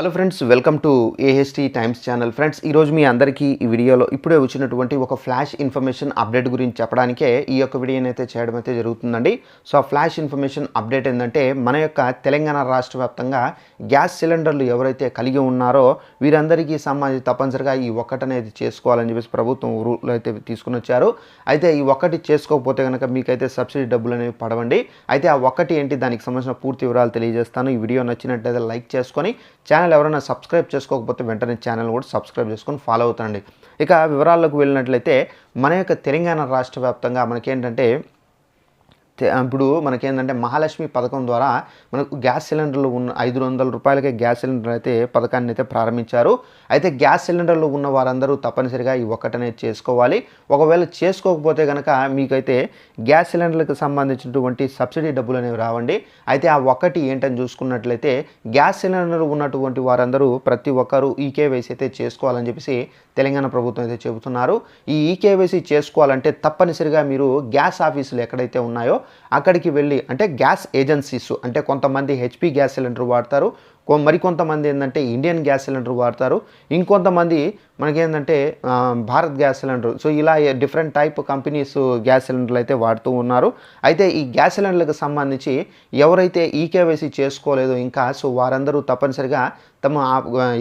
Hello friends welcome to AHT times channel friends ఈరోజు మీ అందరికీ ఈ వీడియోలో ఇప్పుడే వచ్చినటువంటి ఒక ఫ్లాష్ ఇన్ఫర్మేషన్ అప్డేట్ గురించి చెప్పడానికే ఈ యొక్క వీడియోని అయితే చేయడం అయితే జరుగుతుందండి. సో ఆ ఫ్లాష్ ఇన్ఫర్మేషన్ అప్డేట్ ఏంటంటే మన యొక్క తెలంగాణ రాష్ట్ర వ్యాప్తంగా గ్యాస్ సిలిండర్లు ఎవరైతే కలిగి ఉన్నారో వీరందరికీ సంబంధించి తప్పనిసరిగా ఈ ఒక్కటనేది చేసుకోవాలని చెప్పేసి ప్రభుత్వం రూల్ అయితే తీసుకుని వచ్చారు. అయితే ఈ ఒక్కటి చేసుకోకపోతే కనుక మీకైతే సబ్సిడీ డబ్బులు అనేవి పడవండి. అయితే ఆ ఒక్కటి ఏంటి దానికి సంబంధించిన పూర్తి వివరాలు తెలియజేస్తాను. ఈ వీడియో నచ్చినట్లయితే లైక్ చేసుకొని ఛానల్ ఎవరైనా సబ్స్క్రైబ్ చేసుకోకపోతే వెంటనే ఛానల్ కూడా సబ్స్క్రైబ్ చేసుకొని ఫాలో అవుతాండి ఇక వివరాల్లోకి వెళ్ళినట్లయితే మన యొక్క తెలంగాణ రాష్ట్ర వ్యాప్తంగా మనకేంటంటే ఇప్పుడు మనకేంటంటే మహాలక్ష్మి పథకం ద్వారా మనకు గ్యాస్ సిలిండర్లు ఉన్న ఐదు వందల రూపాయలకే గ్యాస్ సిలిండర్ అయితే పథకాన్ని అయితే ప్రారంభించారు. అయితే గ్యాస్ సిలిండర్లు ఉన్న వారందరూ తప్పనిసరిగా ఈ ఒక్కటనే చేసుకోవాలి. ఒకవేళ చేసుకోకపోతే కనుక మీకైతే గ్యాస్ సిలిండర్లకు సంబంధించినటువంటి సబ్సిడీ డబ్బులు అనేవి రావండి. అయితే ఆ ఒక్కటి ఏంటని చూసుకున్నట్లయితే గ్యాస్ సిలిండర్ ఉన్నటువంటి వారందరూ ప్రతి ఒక్కరూ ఈకేవైసీ అయితే చేసుకోవాలని చెప్పేసి తెలంగాణ ప్రభుత్వం అయితే చెబుతున్నారు. ఈ ఈకేవైసీ చేసుకోవాలంటే తప్పనిసరిగా మీరు గ్యాస్ ఆఫీసులు ఎక్కడైతే ఉన్నాయో అక్కడికి వెళ్ళి అంటే గ్యాస్ ఏజెన్సీస్ అంటే కొంతమంది హెచ్పి గ్యాస్ సిలిండర్ వాడతారు మరికొంతమంది ఏంటంటే ఇండియన్ గ్యాస్ సిలిండర్ వాడతారు ఇంకొంతమంది మనకేంటంటే భారత్ గ్యాస్ సిలిండర్. సో ఇలా డిఫరెంట్ టైప్ కంపెనీస్ గ్యాస్ సిలిండర్లు అయితే వాడుతూ ఉన్నారు. అయితే ఈ గ్యాస్ సిలిండర్లకు సంబంధించి ఎవరైతే ఈకేవైసీ చేసుకోలేదో ఇంకా సో వారందరూ తప్పనిసరిగా తమ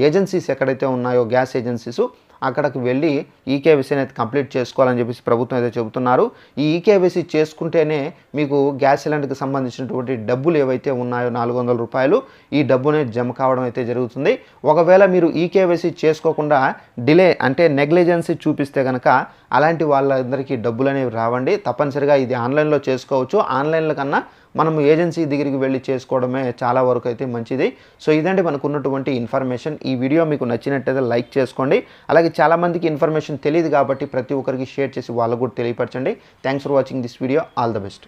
ఏజెన్సీస్ ఎక్కడైతే ఉన్నాయో గ్యాస్ ఏజెన్సీస్ అక్కడికి వెళ్ళి ఈకేవీసీ అనేది కంప్లీట్ చేసుకోవాలని చెప్పేసి ప్రభుత్వం అయితే చెబుతున్నారు. ఈ ఈకేవీసీ చేసుకుంటేనే మీకు గ్యాస్ సిలిండర్కి సంబంధించినటువంటి డబ్బులు ఏవైతే ఉన్నాయో నాలుగు వందల రూపాయలు ఈ డబ్బు అనేది జమ కావడం అయితే జరుగుతుంది. ఒకవేళ మీరు ఈకేవైసీ చేసుకోకుండా డిలే అంటే నెగ్లిజెన్సీ చూపిస్తే కనుక అలాంటి వాళ్ళందరికీ డబ్బులు అనేవి రావండి. తప్పనిసరిగా ఇది ఆన్లైన్లో చేసుకోవచ్చు. ఆన్లైన్ల కన్నా మనం ఏజెన్సీ దగ్గరికి వెళ్ళి చేసుకోవడమే చాలా వరకు అయితే మంచిది. సో ఇదంటే మనకు ఉన్నటువంటి ఇన్ఫర్మేషన్. ఈ వీడియో మీకు నచ్చినట్టయితే లైక్ చేసుకోండి. అలాగే చాలామందికి ఇన్ఫర్మేషన్ తెలియదు కాబట్టి ప్రతి ఒక్కరికి షేర్ చేసి వాళ్ళకు కూడా తెలియపరచండి. Thanks for watching this video all the best